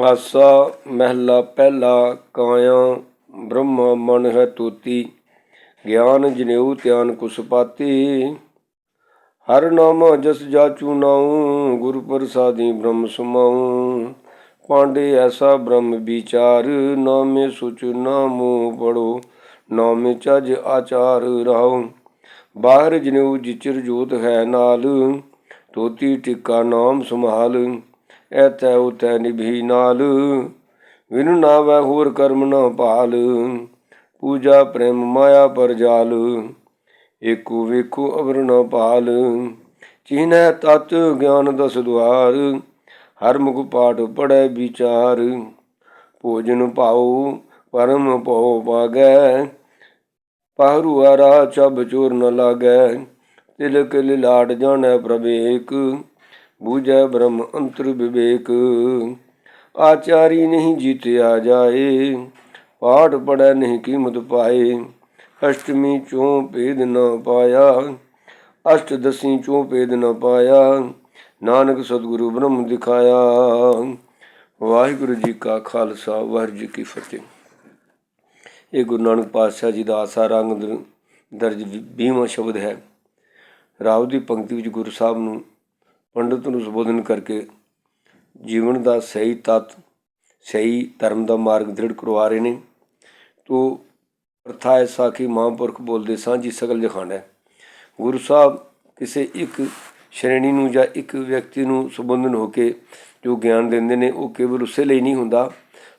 ਆਸਾ ਮਹਿਲਾ ਪਹਿਲਾ ਕਾਇਆ, ਬ੍ਰਹਮਾ ਮਨ ਹੈ ਤੂਤੀ, ਗਿਆਨ ਜਨੇਊ ਧਿਆਨ ਕੁਸਪਾਤੀ ਹਰ ਨਾਮ ਜਸ ਜਾਚੂ ਨਾਉ, ਗੁਰ ਪ੍ਰਸਾਦੀ ਬ੍ਰਹਮ ਸਮਾਉ। ਪਾਂਡੇ ਐਸਾ ਬ੍ਰਹਮ ਵਿਚਾਰ, ਨਾਮੇ ਸੁਚ ਨਾਮੋ ਬੜੋ ਨਾਮੇ ਚਜ ਆਚਾਰ ਰਾਉ। ਬਾਹਰ ਜਨੇਊ ਜਿਚਰ ਜੋਤ ਹੈ ਨਾਲ, ਤੋਤੀ ਟਿੱਕਾ ਨਾਮ ਸੰਭਾਲ। ਐਤੈ ਉਤੈ ਨਿਭੀ ਨਾਲ। ਵਿਨ ਨਾ ਹੋਰ ਕਰਮ ਨਾ ਭਾਲ। ਪੂਜਾ ਪ੍ਰੇਮ ਮਾਇਆ ਪਰ ਜਾਲ। ਏਕੋ ਵੇਖੋ ਅਵਰ ਨਾ ਭਾਲ। ਚੀਨੈ ਤਤ ਗਿਆਨ ਦਸ ਦੁਆਰ। ਹਰ ਮੁਖ ਪਾਠ ਪੜੈ ਵਿਚਾਰ। ਭੋਜਨ ਪਾਉ ਪਰਮ ਭਉ ਪਾਗੈ ਪਹਰੁਆਰਾ ਚਬ ਚੋਰ ਨ ਲਾਗੈ। ਤਿਲਕ ਲਿਲਾਟ ਜਾਣੈ ਪ੍ਰਵੇਕ। ਬੂਝੈ ਬ੍ਰਹਮ ਅੰਤਰ ਵਿਵੇਕ। ਆਚਾਰੀ ਨਹੀਂ ਜੀਤਿਆ ਜਾਏ, ਪਾਠ ਪੜੈ ਨਹੀਂ ਕੀਮਤ ਪਾਏ। ਅਸ਼ਟਮੀ ਚੋਂ ਭੇਦ ਨਾ ਪਾਇਆ, ਅਸ਼ਟ ਦਸੀ ਚੋਂ ਭੇਦ ਨਾ ਪਾਇਆ। ਨਾਨਕ ਸਤਿਗੁਰੂ ਬ੍ਰਹਮ ਦਿਖਾਇਆ। ਵਾਹਿਗੁਰੂ ਜੀ ਕਾ ਖਾਲਸਾ, ਵਾਹਿਗੁਰੂ ਜੀ ਕੀ ਫਤਿਹ। ਇਹ ਗੁਰੂ ਨਾਨਕ ਪਾਤਸ਼ਾਹ ਜੀ ਦਾ ਆਸਾ ਰੰਗ ਦਰਜ 20ਵਾਂ ਸ਼ਬਦ ਹੈ। ਰਾਵ ਦੀ ਪੰਕਤੀ ਵਿੱਚ ਗੁਰੂ ਸਾਹਿਬ ਨੂੰ ਪੰਡਤ ਨੂੰ ਸੰਬੋਧਨ ਕਰਕੇ ਜੀਵਨ ਦਾ ਸਹੀ ਤੱਤ, ਸਹੀ ਧਰਮ ਦਾ ਮਾਰਗ ਦ੍ਰਿੜ ਕਰਵਾ ਰਹੇ ਨੇ। ਤੋ ਪ੍ਰਥਾ ਐਸਾ ਕਿ ਮਹਾਂਪੁਰਖ ਬੋਲਦੇ ਸਾਂਝੀ ਸਗਲ ਜਖਾਣਾ ਗੁਰੂ ਸਾਹਿਬ ਕਿਸੇ ਇੱਕ ਸ਼੍ਰੇਣੀ ਨੂੰ ਜਾਂ ਇੱਕ ਵਿਅਕਤੀ ਨੂੰ ਸੰਬੋਧਨ ਹੋ ਕੇ ਜੋ ਗਿਆਨ ਦਿੰਦੇ ਨੇ, ਉਹ ਕੇਵਲ ਉਸੇ ਲਈ ਨਹੀਂ ਹੁੰਦਾ,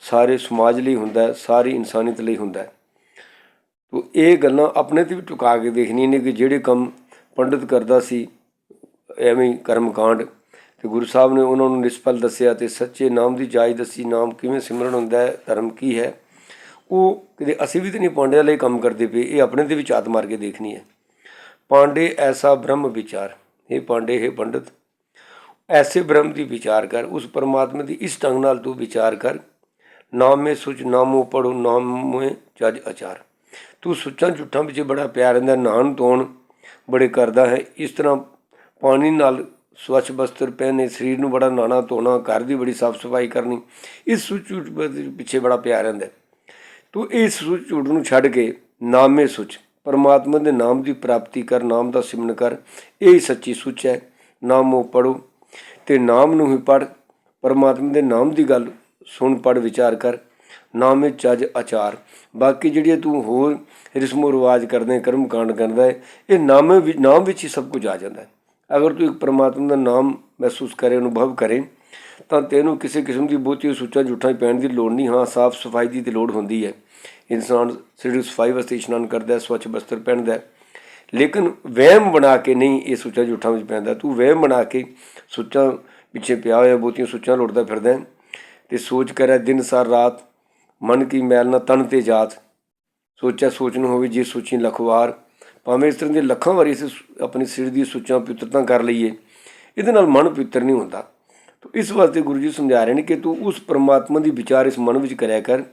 ਸਾਰੇ ਸਮਾਜ ਲਈ ਹੁੰਦਾ ਸਾਰੀ ਇਨਸਾਨੀਅਤ ਲਈ ਹੁੰਦਾ ਤੋ ਇਹ ਗੱਲਾਂ ਆਪਣੇ ਤੇ ਵੀ ਟੁਕਾ ਕੇ ਦੇਖਣੀਆਂ ਨੇ ਕਿ ਜਿਹੜੇ ਕੰਮ ਪੰਡਤ ਕਰਦਾ ਸੀ ਐਵੇਂ ਹੀ ਕਰਮਕਾਂਡ ਤੇ ਗੁਰੂ ਸਾਹਿਬ ਨੇ ਉਹਨਾਂ ਨੂੰ ਨਿਸਫਲ ਦੱਸਿਆ ਤੇ ਸੱਚੇ ਨਾਮ ਦੀ ਜਾਇ ਦੱਸੀ, ਨਾਮ ਕਿਵੇਂ ਸਿਮਰਨ ਹੁੰਦਾ ਹੈ, ਧਰਮ ਕੀ ਹੈ। ਉਹ ਕਿਤੇ ਅਸੀਂ ਵੀ ਤਾਂ ਨਹੀਂ ਪਾਂਡਿਆਂ ਲਈ ਕੰਮ ਕਰਦੇ ਪਏ, ਇਹ ਆਪਣੇ ਦੇ ਵਿੱਚ ਆਤ ਮਾਰ ਕੇ ਦੇਖਣੀ ਹੈ। ਪਾਂਡੇ ਐਸਾ ਬ੍ਰਹਮ ਵਿਚਾਰ ਇਹ ਪਾਂਡੇ, ਹੈ ਪੰਡਤ, ਐਸੇ ਬ੍ਰਹਮ ਦੀ ਵਿਚਾਰ ਕਰ, ਉਸ ਪਰਮਾਤਮਾ ਦੀ ਇਸ ਢੰਗ ਨਾਲ ਤੂੰ ਵਿਚਾਰ ਕਰ। ਨਾਮੇ ਸੁਚ ਨਾਮੋ ਪੜੋ, ਨਾਮੇ ਜਜ ਅਚਾਰ ਤੂੰ ਸੁੱਚਾਂ ਝੁੱਠਾਂ ਵਿੱਚ ਬੜਾ ਪਿਆਰ ਰਹਿੰਦਾ, ਨਾਨ ਤੋਣ ਬੜੇ ਕਰਦਾ ਹੈ, ਇਸ ਤਰ੍ਹਾਂ ਪਾਣੀ ਨਾਲ ਸਵੱਛ ਬਸਤਰ ਪਹਿਨੇ, ਸਰੀਰ ਨੂੰ ਬੜਾ ਨਾਣਾ ਧੋਣਾ, ਘਰ ਦੀ ਬੜੀ ਸਾਫ਼ ਸਫ਼ਾਈ ਕਰਨੀ, ਇਸ ਸੁੱਚ ਝੂਠ ਪਿੱਛੇ ਬੜਾ ਪਿਆਰ ਰਹਿੰਦਾ ਤੂੰ ਇਸ ਸੁੱਚ ਝੂਠ ਨੂੰ ਛੱਡ ਕੇ ਨਾਮੇ ਸੁਚ। ਪਰਮਾਤਮਾ ਦੇ ਨਾਮ ਦੀ ਪ੍ਰਾਪਤੀ ਕਰ, ਨਾਮ ਦਾ ਸਿਮਰਨ ਕਰ। ਇਹ ਹੀ ਸੱਚੀ ਸੁੱਚ ਹੈ। ਨਾਮ ਉਹ ਪੜੋ ਤੇ ਨਾਮ ਨੂੰ ਹੀ ਪੜ ਪਰਮਾਤਮਾ ਦੇ ਨਾਮ ਦੀ ਗੱਲ ਸੁਣ ਪੜ ਵਿਚਾਰ ਕਰ। ਨਾਮੇ ਚੱਜ ਆਚਾਰ। ਬਾਕੀ ਜਿਹੜੀਆਂ ਤੂੰ ਹੋਰ ਰਿਸਮੋ ਰਿਵਾਜ ਕਰਦੇ ਕਰਮ ਕਾਂਡ ਕਰਦਾ ਹੈ, ਇਹ ਨਾਮੇ ਵਿੱਚ ਨਾਮ ਵਿੱਚ ਹੀ ਸਭ ਕੁਝ ਆ ਜਾਂਦਾ ਹੈ। ਅਗਰ ਤੂੰ ਇੱਕ ਪਰਮਾਤਮਾ ਦਾ ਨਾਮ ਮਹਿਸੂਸ ਕਰੇ, ਅਨੁਭਵ ਕਰੇ, ਤਾਂ ਤੈਨੂੰ ਕਿਸੇ ਕਿਸਮ ਦੀ ਬਹੁਤੀ ਸੁੱਚਾ ਝੂਠਾਂ 'ਚ ਪੈਣ ਦੀ ਲੋੜ ਨਹੀਂ। ਹਾਂ, ਸਾਫ਼ ਸਫ਼ਾਈ ਦੀ ਤੇ ਲੋੜ ਹੁੰਦੀ ਹੈ। ਇਨਸਾਨ ਸਰੀਰ ਸਫ਼ਾਈ ਵਾਸਤੇ ਇਸ਼ਨਾਨ ਕਰਦਾ ਹੈ, ਸਵੱਛ ਬਸਤਰ ਪਹਿਨਦਾ ਹੈ। ਲੇਕਿਨ ਵਹਿਮ ਬਣਾ ਕੇ ਨਹੀਂ ਇਹ ਸੁੱਚਾ ਝੂਠਾਂ ਵਿੱਚ ਪੈਂਦਾ। ਤੂੰ ਵਹਿਮ ਬਣਾ ਕੇ ਸੁੱਚਾ ਪਿੱਛੇ ਪਿਆ ਹੋਇਆ, ਬਹੁਤੀਆਂ ਸੁੱਚਾ ਲੋੜਦਾ ਫਿਰਦਾ ਹੈ। ਤੇ ਸੋਚ ਕਰੇ, ਦਿਨ, ਸਾਰ, ਰਾਤ, ਮਨ ਕੀ ਮੈਲ ਨਾ ਤਨ ਤੇ ਜਾਤ। ਸੋਚਿਆ ਸੋਚ ਨੂੰ ਹੋਵੇ, ਜੇ ਸੋਚੀ ਲਖਵਾਰ ਭਾਵੇਂ ਇਸ ਤਰ੍ਹਾਂ ਦੇ ਲੱਖਾਂ ਵਾਰੀ ਅਸੀਂ ਆਪਣੇ ਸਿਰ ਦੀ ਸੁੱਚਾਂ ਪਵਿੱਤਰਤਾ ਕਰ ਲਈਏ, ਇਹਦੇ ਨਾਲ ਮਨ ਪਵਿੱਤਰ ਨਹੀਂ ਹੁੰਦਾ। ਤੋ ਇਸ ਵਾਸਤੇ ਗੁਰੂ ਜੀ ਸਮਝਾ ਰਹੇ ਨੇ ਕਿ ਤੂੰ ਉਸ ਪਰਮਾਤਮਾ ਦੀ ਵਿਚਾਰ ਇਸ ਮਨ ਵਿੱਚ ਕਰਿਆ ਕਰ।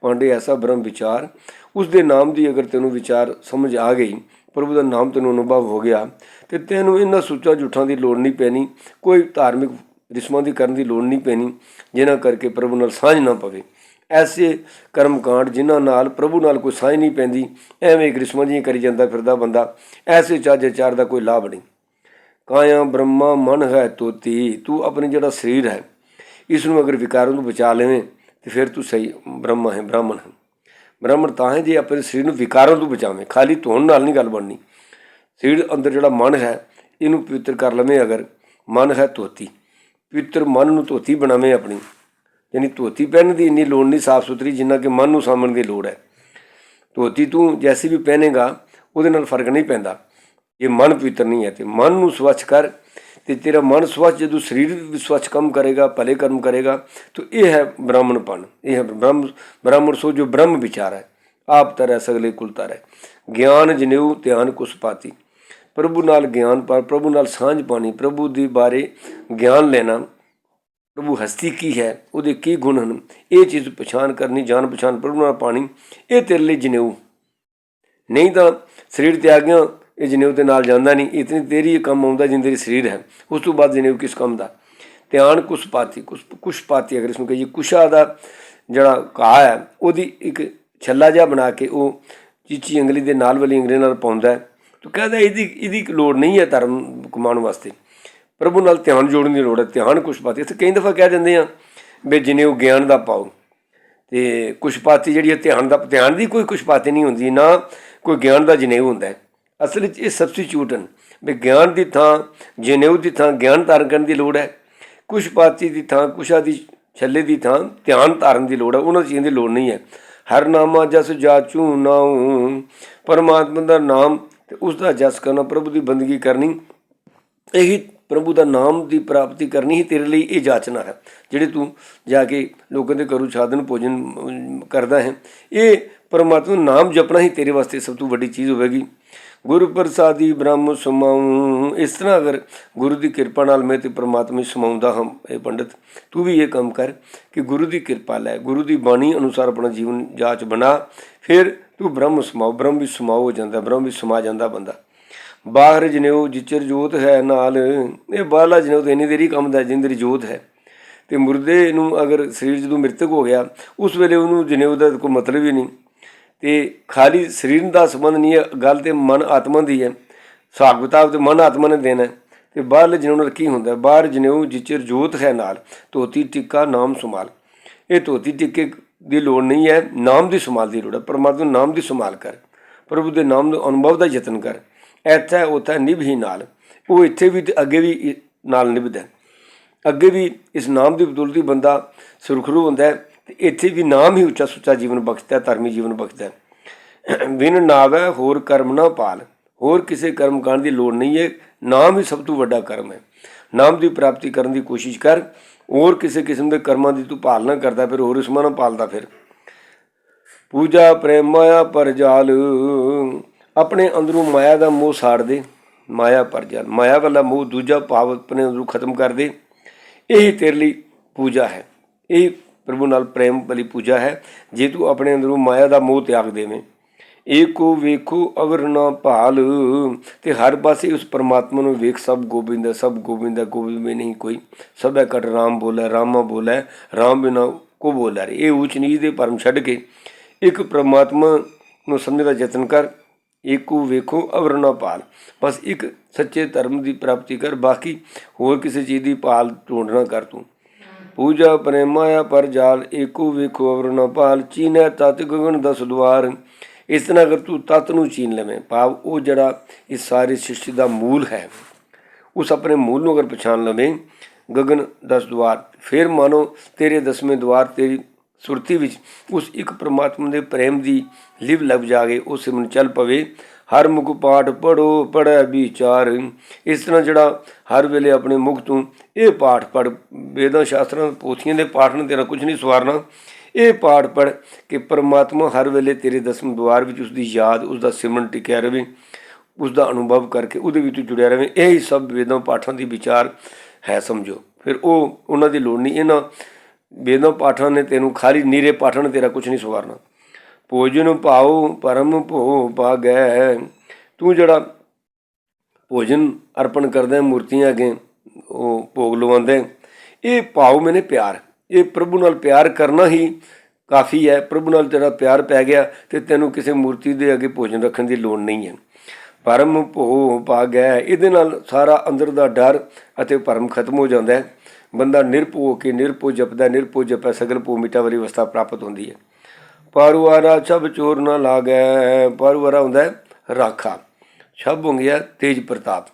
ਪਾਂਡੇ, ਐਸਾ ਬ੍ਰਹਮ ਵਿਚਾਰ, ਉਸ ਦੇ ਨਾਮ ਦੀ ਅਗਰ ਤੈਨੂੰ ਵਿਚਾਰ ਸਮਝ ਆ ਗਈ, ਪ੍ਰਭੂ ਦਾ ਨਾਮ ਤੈਨੂੰ ਅਨੁਭਵ ਹੋ ਗਿਆ, ਤੇ ਤੈਨੂੰ ਇਹਨਾਂ ਸੁੱਚਾ ਝੂਠਾਂ ਦੀ ਲੋੜ ਨਹੀਂ ਪੈਣੀ, ਕੋਈ ਧਾਰਮਿਕ ਰਿਸਮਾਂ ਦੀ ਕਰਨ ਦੀ ਲੋੜ ਨਹੀਂ ਪੈਣੀ, ਜਿਨ੍ਹਾਂ ਕਰਕੇ ਪ੍ਰਭੂ ਨਾਲ ਸਾਂਝ ਨਾ ਪਵੇ। ਐਸੇ ਕਰਮਕਾਂਡ ਜਿਨ੍ਹਾਂ ਨਾਲ ਪ੍ਰਭੂ ਨਾਲ ਕੋਈ ਸਾਂਝ ਨਹੀਂ ਪੈਂਦੀ, ਐਵੇਂ ਕ੍ਰਿਸ਼ਮਾ ਜੀ ਕਰੀ ਜਾਂਦਾ ਫਿਰਦਾ ਬੰਦਾ, ਐਸੇ ਚਾਜੇ ਚਾਰ ਦਾ ਕੋਈ ਲਾਭ ਨਹੀਂ। ਕਾਇਆ ਬ੍ਰਹਮਾ ਮਨ ਹੈ ਤੋਤੀ, ਤੂੰ ਆਪਣੇ ਜਿਹੜਾ ਸਰੀਰ ਹੈ ਇਸ ਨੂੰ ਅਗਰ ਵਿਕਾਰਾਂ ਤੋਂ ਬਚਾ ਲਵੇਂ, ਤੇ ਫਿਰ ਤੂੰ ਸਹੀ ਬ੍ਰਹਮਾ ਹੈ, ਬ੍ਰਾਹਮਣ ਹੈ। ਬ੍ਰਾਹਮਣ ਤਾਂ ਹੈ ਜੇ ਆਪਣੇ ਸਰੀਰ ਨੂੰ ਵਿਕਾਰਾਂ ਤੋਂ ਬਚਾਵੇਂ, ਖਾਲੀ ਧੋਣ ਨਾਲ ਨਹੀਂ ਗੱਲ ਬਣਨੀ। ਸਰੀਰ ਅੰਦਰ ਜਿਹੜਾ ਮਨ ਹੈ, ਇਹਨੂੰ ਪਵਿੱਤਰ ਕਰ ਲਵੇਂ ਅਗਰ, ਮਨ ਹੈ ਧੋਤੀ ਪਵਿੱਤਰ ਮਨ ਨੂੰ ਧੋਤੀ ਬਣਾਵੇਂ ਆਪਣੀ। ਯਾਨੀ ਧੋਤੀ ਪਹਿਨਣ ਦੀ ਇੰਨੀ ਲੋੜ ਨਹੀਂ, ਸਾਫ਼ ਸੁਥਰੀ, ਜਿੰਨਾ ਕਿ ਮਨ ਨੂੰ ਸਾਂਭਣ ਦੀ ਲੋੜ ਹੈ। ਧੋਤੀ ਤੂੰ ਜੈਸੀ ਵੀ ਪਹਿਨੇਗਾ, ਉਹਦੇ ਨਾਲ ਫ਼ਰਕ ਨਹੀਂ ਪੈਂਦਾ। ਇਹ ਮਨ ਪਵਿੱਤਰ ਨਹੀਂ ਹੈ ਤੇ ਮਨ ਨੂੰ ਸਵੱਛ ਕਰ ਤੇ ਤੇਰਾ ਮਨ ਸਵੱਛ, ਜਦੋਂ ਸਰੀਰ ਵੀ ਸਵੱਛ ਕੰਮ ਕਰੇਗਾ, ਭਲੇ ਕਰਮ ਕਰੇਗਾ, ਤਾਂ ਇਹ ਹੈ ਬ੍ਰਾਹਮਣਪਣ। ਇਹ ਹੈ ਬ੍ਰਹਮ, ਬ੍ਰਾਹਮਣ ਸੋ ਜੋ ਬ੍ਰਹਮ ਵਿਚਾਰ ਹੈ, ਆਪ ਤਰੈ ਸਗਲੇ ਕੁਲ ਤਰੈ ਗਿਆਨ ਜਨੇਊ ਧਿਆਨ ਕੁਸ਼ ਪਾਤੀ। ਪ੍ਰਭੂ ਨਾਲ ਗਿਆਨ ਪਰ ਪ੍ਰਭੂ ਨਾਲ ਸਾਂਝ ਪਾਣੀ, ਪ੍ਰਭੂ ਦੇ ਬਾਰੇ ਗਿਆਨ ਲੈਣਾ ਪ੍ਰਭੂ ਹਸਤੀ ਕੀ ਹੈ? ਉਹਦੇ ਕੀ ਗੁਣ ਹਨ? ਇਹ ਚੀਜ਼ ਪਛਾਣ ਕਰਨੀ, ਜਾਣ ਪਛਾਣ ਪ੍ਰਭੂ ਨਾਲ ਪਾਣੀ, ਇਹ ਤੇਰੇ ਲਈ ਜਨੇਊ। ਨਹੀਂ ਤਾਂ ਸਰੀਰ ਤਿਆਗਿਆਂ, ਇਹ ਜਨੇਊ ਦੇ ਨਾਲ ਜਾਂਦਾ ਨਹੀਂ। ਇਤਨੀ ਤੇਰੀ ਇਹ ਕੰਮ ਆਉਂਦਾ ਜਿੰਨ ਤੇਰੀ ਸਰੀਰ ਹੈ। ਉਸ ਤੋਂ ਬਾਅਦ ਜਨੇਊ ਕਿਸ ਕੰਮ ਦਾ? ਧਿਆਨ ਕੁਸ ਕੁਸ਼ਪਾਤੀ ਕੁਸ਼ ਪਾਤੀ, ਅਗਰ ਇਸ ਨੂੰ ਕਹੀਏ ਕੁਸ਼ਾ ਦਾ ਜਿਹੜਾ ਘਾਹ ਹੈ, ਉਹਦੀ ਇੱਕ ਛੱਲਾ ਜਿਹਾ ਬਣਾ ਕੇ ਉਹ ਚੀਚੀ ਅੰਗਲੀ ਦੇ ਨਾਲ ਵਾਲੀ ਅੰਗਲੀ ਨਾਲ ਪਾਉਂਦਾ ਹੈ। ਤੂੰ ਕਹਿੰਦਾ ਇਹਦੀ ਇਹਦੀ ਲੋੜ ਨਹੀਂ ਹੈ ਧਰਮ ਕਮਾਉਣ ਵਾਸਤੇ। ਪ੍ਰਭੂ ਨਾਲ ਧਿਆਨ ਜੋੜਨ ਦੀ ਲੋੜ ਹੈ, ਧਿਆਨ ਕੁਸ਼ਪਾਤੀ ਇੱਥੇ ਕਈ ਦਫਾ ਕਹਿ ਦਿੰਦੇ ਆ ਵੀ ਜਿਨੇ ਉਹ ਗਿਆਨ ਦਾ ਪਾਓ, ਤੇ ਕੁਸ਼ਪਾਤੀ ਜਿਹੜੀ ਹੈ ਧਿਆਨ ਦਾ ਧਿਆਨ ਦੀ ਕੋਈ ਕੁਸ਼ਪਾਤੀ ਨਹੀਂ ਹੁੰਦੀ, ਨਾ ਕੋਈ ਗਿਆਨ ਦਾ ਜਨੇਊ ਹੁੰਦਾ ਹੈ। ਅਸਲ ਵਿੱਚ ਇਹ ਸਬਸਟੀਚਿਊਟ ਹਨ। ਵੀ ਗਿਆਨ ਦੀ ਥਾਂ ਜਨੇਊ ਦੀ ਥਾਂ ਗਿਆਨ ਧਾਰਨ ਕਰਨ ਦੀ ਲੋੜ ਹੈ। ਕੁਛ ਪਾਤੀ ਦੀ ਥਾਂ ਕੁਸ਼ਾ ਦੀ ਛੱਲੇ ਦੀ ਥਾਂ ਧਿਆਨ ਧਾਰਨ ਦੀ ਲੋੜ ਹੈ। ਉਹਨਾਂ ਚੀਜ਼ਾਂ ਦੀ ਲੋੜ ਨਹੀਂ ਹੈ। ਹਰ ਨਾਮਾ ਜਸ ਜਾਚੂ ਨਾਉ, ਪਰਮਾਤਮਾ ਦਾ ਨਾਮ ਤੇ ਉਸ ਦਾ ਜਸ ਕਰਨਾ ਪ੍ਰਭੂ ਦੀ ਬੰਦਗੀ ਕਰਨੀ। ਇਹੀ ਪ੍ਰਭੂ ਦਾ ਨਾਮ ਦੀ ਪ੍ਰਾਪਤੀ ਕਰਨੀ ਹੀ ਤੇਰੇ ਲਈ ਇਹ ਜਾਚਨਾ ਹੈ, ਜਿਹੜੇ ਤੂੰ ਜਾ ਕੇ ਲੋਕਾਂ ਦੇ ਘਰੋਂ ਸਾਧਨ ਭੋਜਨ ਕਰਦਾ ਹੈ। ਇਹ ਪਰਮਾਤਮਾ ਨਾਮ ਜਪਣਾ ਹੀ ਤੇਰੇ ਵਾਸਤੇ ਸਭ ਤੋਂ ਵੱਡੀ ਚੀਜ਼ ਹੋਵੇਗੀ। ਗੁਰੂ ਪ੍ਰਸਾਦੀ ਬ੍ਰਹਮ ਸਮਾਉ ਇਸ ਤਰ੍ਹਾਂ ਅਗਰ ਗੁਰੂ ਦੀ ਕਿਰਪਾ ਨਾਲ ਮੈਂ ਤੇ ਪਰਮਾਤਮਾ ਵਿੱਚ ਸਮਾਉਂਦਾ ਹਾਂ, ਇਹ ਪੰਡਤ, ਤੂੰ ਵੀ ਇਹ ਕੰਮ ਕਰ ਕਿ ਗੁਰੂ ਦੀ ਕਿਰਪਾ ਲੈ, ਗੁਰੂ ਦੀ ਬਾਣੀ ਅਨੁਸਾਰ ਆਪਣਾ ਜੀਵਨ ਜਾਚ ਬਣਾ। ਫਿਰ ਤੂੰ ਬ੍ਰਹਮ ਸਮਾਉ ਬ੍ਰਹਮ ਵੀ ਸਮਾਉ ਹੋ ਜਾਂਦਾ, ਬ੍ਰਹਮ ਵੀ ਸਮਾ ਜਾਂਦਾ ਬੰਦਾ। ਬਾਹਰ ਜਨੇਊ ਜਿਚਰ ਜੋਤ ਹੈ ਨਾਲ। ਇਹ ਬਾਹਲਾ ਜਨੇਊ ਤਾਂ ਇੰਨੀ ਦੇਰੀ ਕੰਮ ਦਾ ਜਿੰਦਰੀ ਜੋਤ ਹੈ। ਤੇ ਮੁਰਦੇ ਨੂੰ ਅਗਰ ਸਰੀਰ ਜਦੋਂ ਮ੍ਰਿਤਕ ਹੋ ਗਿਆ, ਉਸ ਵੇਲੇ ਉਹਨੂੰ ਜਨੇਊ ਦਾ ਕੋਈ ਮਤਲਬ ਹੀ ਨਹੀਂ। ਤੇ ਖਾਲੀ ਸਰੀਰ ਦਾ ਸੰਬੰਧ ਨਹੀਂ ਹੈ, ਗੱਲ ਤੇ ਮਨ ਆਤਮਾ ਦੀ ਹੈ। ਹਿਸਾਬ ਕਿਤਾਬ ਤੇ ਮਨ ਆਤਮਾ ਨੇ ਦੇਣਾ ਹੈ। ਤੇ ਬਾਹਰ ਜਨੇਊ ਨਾਲ ਕੀ ਹੁੰਦਾ ਬਾਹਰ ਜਨੇਊ ਜਿਚਰ ਜੋਤ ਹੈ ਨਾਲ। ਧੋਤੀ ਟਿੱਕਾ ਨਾਮ ਸੰਭਾਲ। ਇਹ ਧੋਤੀ ਟਿੱਕੇ ਦੀ ਲੋੜ ਨਹੀਂ ਹੈ। ਨਾਮ ਦੀ ਸੰਭਾਲ ਦੀ ਲੋੜ ਹੈ। ਪਰਮਾਤਮਾ ਨਾਮ ਦੀ ਸੰਭਾਲ ਕਰ। ਪ੍ਰਭੂ ਦੇ ਨਾਮ ਨੂੰ ਅਨੁਭਵ ਦਾ ਯਤਨ ਕਰ। ਇੱਥੇ ਉੱਥੇ ਨਿਭ ਹੀ ਨਾਲ। ਉਹ ਇੱਥੇ ਵੀ ਤੇ ਅੱਗੇ ਵੀ ਨਾਲ ਨਿਭਦਾ ਅੱਗੇ ਵੀ ਇਸ ਨਾਮ ਦੀ ਬਦੌਲਤੀ ਬੰਦਾ ਸੁਰਖਰੂ ਹੁੰਦਾ ਹੈ ਤੇ ਇੱਥੇ ਵੀ ਨਾਮ ਹੀ ਉੱਚਾ ਸੁੱਚਾ ਜੀਵਨ ਬਖਸ਼ਦਾ ਧਰਮੀ ਜੀਵਨ ਬਖਸ਼ਦਾ ਹੈ। ਵਿਨ ਨਾਵੈ ਹੋਰ ਕਰਮ ਨਾ ਪਾਲ। ਹੋਰ ਕਿਸੇ ਕਰਮ ਕਰਨ ਦੀ ਲੋੜ ਨਹੀਂ ਹੈ। ਨਾਮ ਹੀ ਸਭ ਤੋਂ ਵੱਡਾ ਕਰਮ ਹੈ। ਨਾਮ ਦੀ ਪ੍ਰਾਪਤੀ ਕਰਨ ਦੀ ਕੋਸ਼ਿਸ਼ ਕਰ। ਹੋਰ ਕਿਸੇ ਕਿਸਮ ਦੇ ਕਰਮਾਂ ਦੀ ਤੂੰ ਪਾਲਣਾ ਕਰਦਾ, ਫਿਰ ਹੋਰ ਇਸਮਾਂ ਨਾ ਪਾਲਦਾ ਫਿਰ। ਪੂਜਾ ਪ੍ਰੇਮ ਮਾਇਆ ਪਰਜਾਲ। ਆਪਣੇ ਅੰਦਰੋਂ ਮਾਇਆ ਦਾ ਮੋਹ ਸਾੜ ਦੇ ਮਾਇਆ ਪਰਜਾਲ ਮਾਇਆ ਵਾਲਾ ਮੋਹ ਦੂਜਾ ਭਾਵ ਆਪਣੇ ਅੰਦਰੋਂ ਖਤਮ ਕਰ ਦੇ। ਇਹੀ ਤੇਰੇ ਲਈ ਪੂਜਾ ਹੈ। ਇਹ ਪ੍ਰਭੂ ਨਾਲ ਪ੍ਰੇਮ ਵਾਲੀ ਪੂਜਾ ਹੈ। ਜੇ ਤੂੰ ਆਪਣੇ ਅੰਦਰੋਂ ਮਾਇਆ ਦਾ ਮੋਹ ਤਿਆਗ ਦੇਵੇਂ ਏਕੋ ਵੇਖੋ ਅਵਰ ਨਾ ਭਾਲ। ਤੇ ਹਰ ਪਾਸੇ ਉਸ ਪਰਮਾਤਮਾ ਨੂੰ ਵੇਖ ਸਭ ਗੋਬਿੰਦ ਹੈ, ਸਭ ਗੋਬਿੰਦ ਹੈ, ਗੋਬਿੰਦ ਵਿੱਚ ਨਹੀਂ ਕੋਈ। ਸਭ ਹੈ ਕਟ ਰਾਮ ਬੋਲੇ ਰਾਮਾ ਬੋਲੇ ਰਾਮ ਬਿਨਾ ਕੋ ਬੋਲੇ। ਇਹ ਊਚ ਨੀਚ ਦੇ ਪਰਮ ਛੱਡ ਕੇ ਇੱਕ ਪਰਮਾਤਮਾ ਨੂੰ ਸਮਝਣ ਦਾ ਯਤਨ ਕਰ। ਏਕੂ ਵੇਖੋ, ਅਵਰ ਨਾ ਪਾਲ ਬਸ ਇੱਕ ਸੱਚੇ ਧਰਮ ਦੀ ਪ੍ਰਾਪਤੀ ਕਰ, ਬਾਕੀ ਹੋਰ ਕਿਸੇ ਚੀਜ਼ ਦੀ ਭਾਲ ਢੂੰਡਣਾ ਕਰ ਤੂੰ। ਪੂਜਾ ਪ੍ਰੇਮਾਇਆ ਪਰ ਜਾਲ, ਏਕੂ ਵੇਖੋ, ਅਵਰ ਨਾ ਪਾਲ ਚੀਨੈ ਤਤ ਗਗਨ ਦਸ ਦੁਆਰ ਇਸ ਤਰ੍ਹਾਂ ਅਗਰ ਤੂੰ ਤਤ ਨੂੰ ਚੀਨ ਲਵੇਂ, ਭਾਵ ਉਹ ਜਿਹੜਾ ਇਸ ਸਾਰੀ ਸ੍ਰਿਸ਼ਟੀ ਦਾ ਮੂਲ ਹੈ, ਉਸ ਆਪਣੇ ਮੂਲ ਨੂੰ ਅਗਰ ਪਛਾਣ ਲਵੇਂ, ਗਗਨ ਦਸ ਦੁਆਰ ਫਿਰ ਮਾਨੋ ਤੇਰੇ ਦਸਵੇਂ ਦੁਆਰ ਤੇਰੀ ਸੁਰਤੀ ਵਿੱਚ ਉਸ ਇੱਕ ਪ੍ਰਮਾਤਮਾ ਦੇ ਪ੍ਰੇਮ ਦੀ ਲਿਵ ਲੱਭ ਜਾਗੇ ਉਹ ਸਿਮਰਨ ਚੱਲ ਪਵੇ। ਹਰ ਮੁਖ ਪਾਠ ਪੜੋ ਪੜੈ ਵਿਚਾਰ। ਇਸ ਤਰ੍ਹਾਂ ਜਿਹੜਾ ਹਰ ਵੇਲੇ ਆਪਣੇ ਮੁਖ ਤੋਂ ਇਹ ਪਾਠ ਪੜ ਵੇਦਾਂ ਸ਼ਾਸਤਰਾਂ ਪੋਥੀਆਂ ਦੇ ਪਾਠ ਨਾਲ ਤੇਰਾ ਕੁਝ ਨਹੀਂ ਸਵਾਰਨਾ। ਇਹ ਪਾਠ ਪੜ ਕਿ ਪਰਮਾਤਮਾ ਹਰ ਵੇਲੇ ਤੇਰੇ ਦਸਮ ਦੁਆਰ ਵਿੱਚ ਉਸ ਦੀ ਯਾਦ ਉਸ ਦਾ ਸਿਮਰਨ ਟਿਕਿਆ ਰਵੇ ਉਸ ਦਾ ਅਨੁਭਵ ਕਰਕੇ ਉਹਦੇ ਵਿੱਚ ਜੁੜਿਆ ਰਵੇ। ਇਹ ਹੀ ਸਭ ਵੇਦਾਂ ਪਾਠਾਂ ਦੀ ਵਿਚਾਰ ਹੈ ਸਮਝੋ। ਫਿਰ ਉਹ ਉਹਨਾਂ ਦੀ ਲੋੜ ਨਹੀਂ। ਇਹਨਾਂ ਵੇਦਾਂ ਪਾਠਾਂ ਨੇ ਤੈਨੂੰ ਖਾਲੀ ਨੀਰੇ ਪਾਠਾਂ ਨੇ ਤੇਰਾ ਕੁਝ ਨਹੀਂ ਸਵਾਰਨਾ। ਭੋਜਨ ਭਾਉ ਪਰਮ ਭੋ ਪਾਗੈ ਤੂੰ ਜਿਹੜਾ ਭੋਜਨ ਅਰਪਣ ਕਰਦਾ, ਮੂਰਤੀਆਂ ਅੱਗੇ ਉਹ ਭੋਗ ਲਵਾਉਂਦਾ ਇਹ ਭਾਵ ਮੈਨੇ ਪਿਆਰ। ਇਹ ਪ੍ਰਭੂ ਨਾਲ ਪਿਆਰ ਕਰਨਾ ਹੀ ਕਾਫੀ ਹੈ। ਪ੍ਰਭੂ ਨਾਲ ਤੇਰਾ ਪਿਆਰ ਪੈ ਗਿਆ ਤੇ ਤੈਨੂੰ ਕਿਸੇ ਮੂਰਤੀ ਦੇ ਅੱਗੇ ਭੋਜਨ ਰੱਖਣ ਦੀ ਲੋੜ ਨਹੀਂ ਹੈ। ਪਰਮ ਭੋ ਭਾਗੈ। ਇਹਦੇ ਨਾਲ ਸਾਰਾ ਅੰਦਰ ਦਾ ਡਰ ਅਤੇ ਭਰਮ ਖਤਮ ਹੋ ਜਾਂਦਾ ਹੈ। ਬੰਦਾ ਨਿਰਭਉ ਹੋ ਕੇ ਨਿਰਭਉ ਜਪਦਾ ਨਿਰਭਉ ਜਪੈ, ਸਗਲ ਭੂ ਮਿਟਾ ਵਾਲੀ ਅਵਸਥਾ ਪ੍ਰਾਪਤ ਹੁੰਦੀ ਹੈ। ਪਰਵਾਰਾ ਛਬ ਚੋਰ ਨਾ ਲਾਗੈ ਪਰਵਾਰਾ ਹੁੰਦਾ ਰਾਖਾ। ਛਬ ਹੋ ਗਿਆ ਤੇਜ ਪ੍ਰਤਾਪ।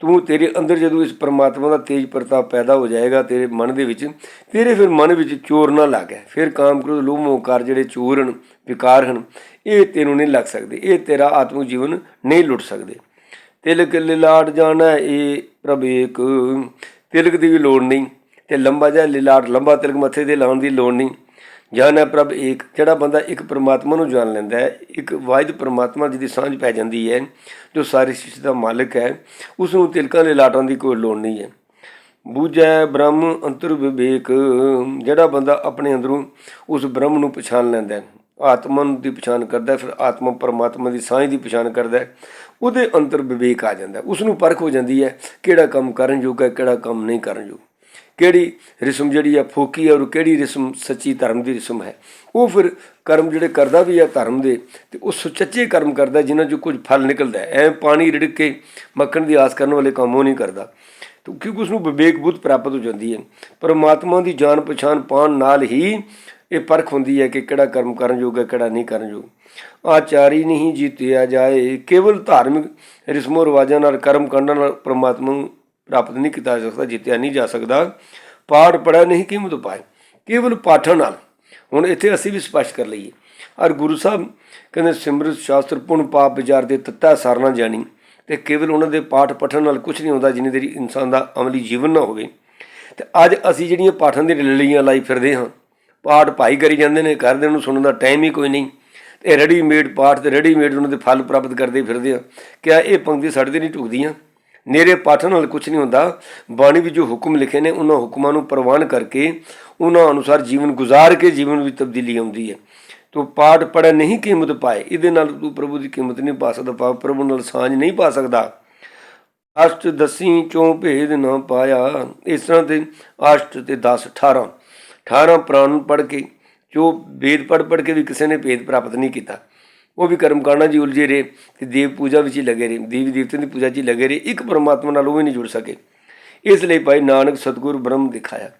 ਤੂੰ ਤੇਰੇ ਅੰਦਰ ਜਦੋਂ ਇਸ ਪਰਮਾਤਮਾ ਦਾ ਤੇਜ ਪ੍ਰਤਾਪ ਪੈਦਾ ਹੋ ਜਾਏਗਾ ਤੇਰੇ ਮਨ ਦੇ ਵਿੱਚ, ਤੇਰੇ ਫਿਰ ਮਨ ਵਿੱਚ ਚੋਰ ਨਾ ਲੱਗੈ। ਫਿਰ ਕਾਮ ਕ੍ਰੋਧ, ਲੋਭ, ਮੋਹ ਕਾਰ ਜਿਹੜੇ ਚੋਰ ਹਨ, ਵਿਕਾਰ ਹਨ, ਇਹ ਤੈਨੂੰ ਨਹੀਂ ਲੱਗ ਸਕਦੇ। ਇਹ ਤੇਰਾ ਆਤਮਿਕ ਜੀਵਨ ਨਹੀਂ ਲੁੱਟ ਸਕਦੇ। ਤਿਲਕ ਲਿਲਾਟ ਜਾਣਾ ਇਹ ਪ੍ਰਭ ਇੱਕ ਤਿਲਕ ਦੀ ਵੀ ਲੋੜ ਨਹੀਂ ਤੇ ਲੰਬਾ ਜਿਹਾ ਲਿਲਾਟ ਲੰਬਾ ਤਿਲਕ ਮੱਥੇ ਤੇ ਲਾਉਣ ਦੀ ਲੋੜ ਨਹੀਂ। ਜਾਣਾ ਪ੍ਰਭ ਏਕ, ਜਿਹੜਾ ਬੰਦਾ ਇੱਕ ਪਰਮਾਤਮਾ ਨੂੰ ਜਾਣ ਲੈਂਦਾ ਹੈ, ਇੱਕ ਵਾਹਿਦ ਪਰਮਾਤਮਾ ਜਿਹਦੀ ਸਾਂਝ ਪੈ ਜਾਂਦੀ ਹੈ, ਜੋ ਸਾਰੀ ਸ੍ਰਿਸ਼ਟੀ ਦਾ ਮਾਲਕ ਹੈ ਉਸ ਨੂੰ ਤਿਲਕਾਂ ਲਾਟਾਂ ਦੀ ਕੋਈ ਲੋੜ ਨਹੀਂ ਹੈ। ਬੂਝੈ ਬ੍ਰਹਮ ਅੰਤਰ ਵਿਵੇਕ, ਜਿਹੜਾ ਬੰਦਾ ਆਪਣੇ ਅੰਦਰੋਂ ਉਸ ਬ੍ਰਹਮ ਨੂੰ ਪਛਾਣ ਲੈਂਦਾ ਹੈ। ਆਤਮਾ ਦੀ ਪਛਾਣ ਕਰਦਾ ਫਿਰ ਆਤਮਾ ਪਰਮਾਤਮਾ ਦੀ ਸਾਂਝ ਦੀ ਪਛਾਣ ਕਰਦਾ ਉਹਦੇ ਅੰਤਰ ਵਿਵੇਕ ਆ ਜਾਂਦਾ ਹੈ। ਉਸ ਨੂੰ ਪਰਖ ਹੋ ਜਾਂਦੀ ਹੈ ਕਿਹੜਾ ਕੰਮ ਕਰਨ ਯੋਗ ਹੈ, ਕਿਹੜਾ ਕੰਮ ਨਹੀਂ ਕਰਨ ਯੋਗ। ਕਿਹੜੀ ਰਸਮ ਜਿਹੜੀ ਆ ਫੋਕੀ ਹੈ ਔਰ ਕਿਹੜੀ ਰਸਮ ਸੱਚੀ ਧਰਮ ਦੀ ਰਸਮ ਹੈ। ਉਹ ਫਿਰ ਕਰਮ ਜਿਹੜੇ ਕਰਦਾ ਵੀ ਆ ਧਰਮ ਦੇ ਤੇ ਉਹ ਸੁਚੱਜੇ ਕਰਮ ਕਰਦਾ ਜਿਨ੍ਹਾਂ 'ਚੋਂ ਕੁਝ ਫਲ ਨਿਕਲਦਾ ਹੈ। ਐ ਪਾਣੀ ਰਿੜਕ ਕੇ ਮੱਖਣ ਦੀ ਆਸ ਕਰਨ ਵਾਲੇ ਕੰਮ ਉਹ ਨਹੀਂ ਕਰਦਾ। ਕਿਉਂਕਿ ਉਸ ਨੂੰ ਵਿਵੇਕ ਬੁੱਧ ਪ੍ਰਾਪਤ ਹੋ ਜਾਂਦੀ ਹੈ। ਪਰਮਾਤਮਾ ਦੀ ਜਾਣ ਪਛਾਣ ਪਾਉਣ ਨਾਲ ਹੀ ਇਹ ਪਰਖ ਹੁੰਦੀ ਹੈ ਕਿ ਕਿਹੜਾ ਕਰਮ ਕਰਨ ਯੋਗ ਹੈ, ਕਿਹੜਾ ਨਹੀਂ ਕਰਨ ਯੋਗ ਆਚਾਰੀ ਨਹੀਂ ਜੀਤਿਆ ਜਾਏ, ਕੇਵਲ ਧਾਰਮਿਕ ਰਿਸਮੋ ਰਿਵਾਜਾਂ ਨਾਲ ਕਰਮ ਕਰਨ ਨਾਲ ਪਰਮਾਤਮਾ ਨੂੰ ਪ੍ਰਾਪਤ ਨਹੀਂ ਕੀਤਾ ਜਾ ਸਕਦਾ, ਜਿੱਤਿਆ ਨਹੀਂ ਜਾ ਸਕਦਾ। ਪਾਠ ਪੜਿਆ ਨਹੀਂ, ਕੀਮਤ ਪਾਏ। ਕੇਵਲ ਪਾਠਾਂ ਨਾਲ। ਹੁਣ ਇੱਥੇ ਅਸੀਂ ਵੀ ਸਪਸ਼ਟ ਕਰ ਲਈਏ। ਔਰ ਗੁਰੂ ਸਾਹਿਬ ਕਹਿੰਦੇ, ਸਿਮਰਤ ਸ਼ਾਸਤਰ ਪੁਣ ਪਾਪ ਵਿਚਾਰ ਦੇ ਤੱਤਾ ਸਾਰਨਾ ਜਾਣੀ। ਤੇ ਕੇਵਲ ਉਹਨਾਂ ਦੇ ਪਾਠ ਪਠਨ ਨਾਲ ਕੁਝ ਨਹੀਂ ਹੁੰਦਾ, ਜਿੰਨੀ ਦੇਰੀ ਇਨਸਾਨ ਦਾ ਅਮਲੀ ਜੀਵਨ ਨਾ ਹੋਵੇ। ਤੇ ਅੱਜ ਅਸੀਂ ਜਿਹੜੀਆਂ ਪਾਠਾਂ ਦੀ ਲੜੀਆਂ ਲਾਈ ਫਿਰਦੇ ਹਾਂ ਪਾਠ ਭਾਈ ਕਰੀ ਜਾਂਦੇ ਨੇ, ਕਰਦੇ ਨੂੰ ਸੁਣਨ ਦਾ ਟਾਈਮ ਹੀ ਕੋਈ ਨਹੀਂ। ਤੇ ਰੈਡੀਮੇਡ ਪਾਠ ਤੇ ਰੈਡੀਮੇਡ ਉਹਨਾਂ ਦੇ ਫਲ ਪ੍ਰਾਪਤ ਕਰਦੇ ਫਿਰਦੇ ਆ। ਕਿਆ ਇਹ ਪੰਕਤੀ ਸਾਡੇ ਤੇ ਨਹੀਂ ਢੁਕਦੀਆਂ ਨੇਰੇ ਪਾਠਨ ਨਾਲ ਕੁਝ ਨਹੀਂ ਹੁੰਦਾ। ਬਾਣੀ ਵਿੱਚ ਜੋ ਹੁਕਮ ਲਿਖੇ ਨੇ, ਉਹਨਾਂ ਹੁਕਮਾਂ ਨੂੰ ਪ੍ਰਵਾਨ ਕਰਕੇ ਉਹਨਾਂ ਅਨੁਸਾਰ ਜੀਵਨ ਗੁਜ਼ਾਰ ਕੇ ਜੀਵਨ ਵਿੱਚ ਤਬਦੀਲੀ ਆਉਂਦੀ ਹੈ। ਤੋ ਪਾਠ ਪੜ੍ਹਿਆ ਨਹੀਂ ਕੀਮਤ ਪਾਏ, ਇਹਦੇ ਨਾਲ ਤੂੰ ਪ੍ਰਭੂ ਦੀ ਕੀਮਤ ਨਹੀਂ ਪਾ ਸਕਦਾ ਪਾ ਪ੍ਰਭੂ ਨਾਲ ਸਾਂਝ ਨਹੀਂ ਪਾ ਸਕਦਾ। ਅਸ਼ਟ ਦਸੀ ਚੋਂ ਭੇਦ ਨਾ ਪਾਇਆ, ਇਸ ਤਰ੍ਹਾਂ ਤੇ ਅਸ਼ਟ ਤੇ 10 18 18 ਪ੍ਰਾਣ ਪੜ੍ਹ ਕੇ, ਜੋ ਵੇਦ ਪੜ੍ਹ ਪੜ੍ਹ ਕੇ ਵੀ ਕਿਸੇ ਨੇ ਭੇਦ ਪ੍ਰਾਪਤ ਨਹੀਂ ਕੀਤਾ, ਉਹ ਵੀ ਕਰਮ ਕਾਂਡਾਂ 'ਚ ਹੀ ਉਲਝੇ ਰਹੇ ਤੇ ਦੇਵ ਪੂਜਾ ਵਿੱਚ ਹੀ ਲੱਗੇ ਰਹੇ, ਦੇਵੀ ਦੇਵਤਿਆਂ ਦੀ ਪੂਜਾ 'ਚ ਹੀ ਲੱਗੇ ਰਹੇ, ਇੱਕ ਪਰਮਾਤਮਾ ਨਾਲ ਉਹ ਵੀ ਨਹੀਂ ਜੁੜ ਸਕੇ। ਇਸ ਲਈ ਭਾਈ ਨਾਨਕ ਸਤਿਗੁਰੂ ਬ੍ਰਹਮ ਦਿਖਾਇਆ।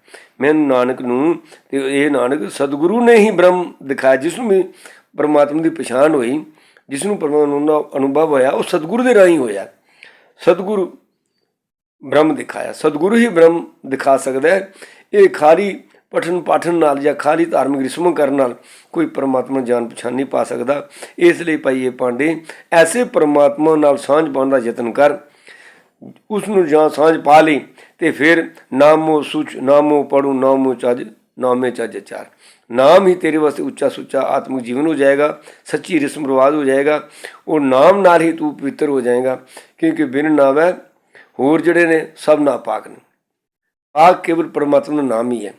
ਮੈਨੂੰ ਨਾਨਕ ਨੂੰ ਤੇ ਇਹ ਨਾਨਕ ਸਤਿਗੁਰੂ ਨੇ ਹੀ ਬ੍ਰਹਮ ਦਿਖਾਇਆ, ਜਿਸ ਨੂੰ ਵੀ ਪਰਮਾਤਮਾ ਦੀ ਪਛਾਣ ਹੋਈ, ਜਿਸ ਨੂੰ ਪਰਮਾਤਮਾ ਦਾ ਅਨੁਭਵ ਹੋਇਆ, ਉਹ ਸਤਿਗੁਰੂ ਦੇ ਰਾਹੀਂ ਹੋਇਆ। ਸਤਿਗੁਰੂ ਬ੍ਰਹਮ ਦਿਖਾਇਆ। ਸਤਿਗੁਰੂ ਹੀ ਬ੍ਰਹਮ ਦਿਖਾ ਸਕਦਾ ਹੈ। ਇਹ ਖਾਲੀ ਪਠਨ ਪਾਠਨ ਨਾਲ ਜਾਂ ਖਾਲੀ ਧਾਰਮਿਕ ਰਿਸਮਾਂ ਕਰਨ ਨਾਲ ਕੋਈ ਪਰਮਾਤਮਾ ਜਾਣ ਪਛਾਣ ਨਹੀਂ ਪਾ ਸਕਦਾ। ਇਸ ਲਈ ਭਾਈ ਇਹ ਪਾਂਡੇ, ਐਸੇ ਪਰਮਾਤਮਾ ਨਾਲ ਸਾਂਝ ਪਾਉਣ ਦਾ ਯਤਨ ਕਰ। ਉਸ ਨੂੰ ਜਾਂ ਸਾਂਝ ਪਾ ਲਈ ਤੇ ਫਿਰ ਨਾਮੋ ਸੁਚ, ਨਾਮੋ ਪੜੂ ਨਾਮੋ ਚੱਜ, ਨਾਮੇ ਚੱਜ ਚਾਰ ਨਾਮ ਹੀ ਤੇਰੇ ਵਾਸਤੇ ਉੱਚਾ ਸੁੱਚਾ ਆਤਮਿਕ ਜੀਵਨ ਹੋ ਜਾਏਗਾ, ਸੱਚੀ ਰਸਮ ਰਿਵਾਜ ਹੋ ਜਾਏਗਾ, ਉਹ ਨਾਮ ਨਾਲ ਹੀ ਤੂੰ ਪਵਿੱਤਰ ਹੋ ਜਾਏਗਾ, ਕਿਉਂਕਿ ਬਿਨ ਨਾਮ ਹੈ ਹੋਰ ਜਿਹੜੇ ਨੇ ਸਭ ਨਾਪਾਕ ਨੇ। ਪਾਕ ਕੇਵਲ ਪਰਮਾਤਮਾ ਦਾ ਨਾਮ ਹੀ ਹੈ।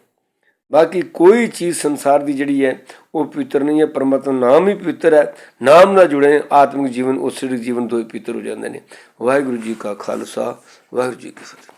ਬਾਕੀ ਕੋਈ ਚੀਜ਼ ਸੰਸਾਰ ਦੀ ਜਿਹੜੀ ਹੈ, ਉਹ ਪਵਿੱਤਰ ਨਹੀਂ ਹੈ, ਪਰਮਾਤਮਾ ਨਾਮ ਹੀ ਪਵਿੱਤਰ ਹੈ, ਨਾਮ ਨਾਲ ਜੁੜੇ ਆਤਮਿਕ ਜੀਵਨ, ਉਸ ਸਰੀਰਕ ਜੀਵਨ ਤੋਂ ਹੀ ਪਵਿੱਤਰ ਹੋ ਜਾਂਦੇ ਨੇ। ਵਾਹਿਗੁਰੂ ਜੀ ਕਾ ਖਾਲਸਾ, ਵਾਹਿਗੁਰੂ ਜੀ ਕੀ ਫਤਿਹ।